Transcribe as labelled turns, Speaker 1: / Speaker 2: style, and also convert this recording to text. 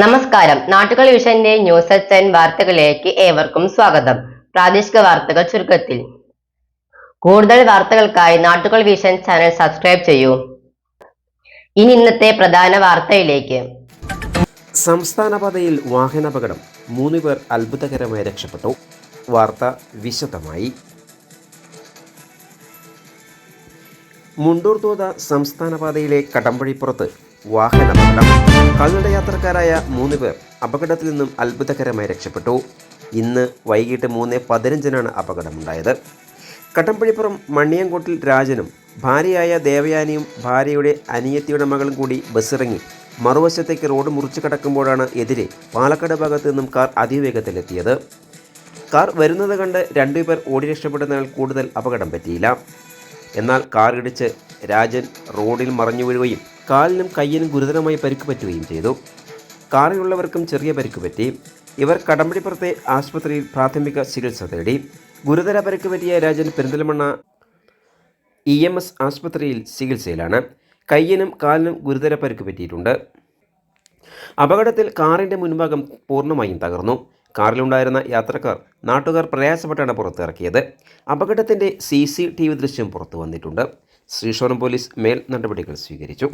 Speaker 1: നമസ്കാരം. നാട്ടുകൾ വിഷന്റെ news ten വാർത്തകളിലേക്ക് ഏവർക്കും സ്വാഗതം. പ്രാദേശിക വാർത്തകൾ ചുരുക്കത്തിൽ. കൂടുതൽ വാർത്തകൾക്കായി നാട്ടുകൾ വിഷൻ ചാനൽ സബ്സ്ക്രൈബ് ചെയ്യൂ. ഇനി ഇന്നത്തെ പ്രധാന വാർത്തയിലേക്ക്.
Speaker 2: സംസ്ഥാന പാതയിൽ വാഹനാപകടം. മൂന്ന് പേർ അത്ഭുതകരമായി രക്ഷപ്പെട്ടു. വാർത്ത വിശദമായി. മുണ്ടൂർ തോത സംസ്ഥാന പാതയിലെ കടമ്പഴിപ്പുറത്ത് വാഹനാപകടം കള്ളട യാത്രക്കാരായ മൂന്ന് പേർ അപകടത്തിൽ നിന്നും അത്ഭുതകരമായി രക്ഷപ്പെട്ടു. ഇന്ന് വൈകിട്ട് മൂന്ന് പതിനഞ്ചിനാണ് അപകടമുണ്ടായത്. കട്ടമ്പഴിപ്പുറം മണ്ണിയങ്കോട്ടിൽ രാജനും ഭാര്യയായ ദേവയാനിയും ഭാര്യയുടെ അനിയത്തിയുടെ മകളും കൂടി ബസ്സിറങ്ങി മറുവശത്തേക്ക് റോഡ് മുറിച്ചു കടക്കുമ്പോഴാണ് എതിരെ പാലക്കാട് ഭാഗത്തു നിന്നും കാർ അതിവേഗത്തിലെത്തിയത്. കാർ വരുന്നത് കണ്ട് രണ്ടുപേർ ഓടി രക്ഷപ്പെടുന്നതിനാൽ കൂടുതൽ അപകടം പറ്റിയില്ല. എന്നാൽ കാർ ഇടിച്ച് രാജൻ റോഡിൽ മറഞ്ഞു വീഴുകയും കാലിനും കയ്യിനും ഗുരുതരമായി പരിക്ക് പറ്റുകയും ചെയ്തു. കാറിലുള്ളവർക്കും ചെറിയ പരിക്ക് പറ്റി. ഇവർ കടമ്പടിപ്പുറത്തെ ആശുപത്രിയിൽ പ്രാഥമിക ചികിത്സ തേടി. ഗുരുതര പരിക്ക് പറ്റിയ Rajan Perinthalmanna E M S ആശുപത്രിയിൽ ചികിത്സയിലാണ്. കയ്യിനും കാലിനും ഗുരുതര പരിക്ക് പറ്റിയിട്ടുണ്ട്. അപകടത്തിൽ കാറിന്റെ മുൻഭാഗം പൂർണമായും തകർന്നു. കാറിലുണ്ടായിരുന്ന യാത്രക്കാർ നാട്ടുകാർ പ്രയാസപ്പെട്ടാണ് പുറത്തിറക്കിയത്. അപകടത്തിന്റെ സി സി ടി വി ദൃശ്യം പുറത്തു വന്നിട്ടുണ്ട് ശ്രീശോരം പോലീസ് മേൽ നടപടികൾ സ്വീകരിച്ചു.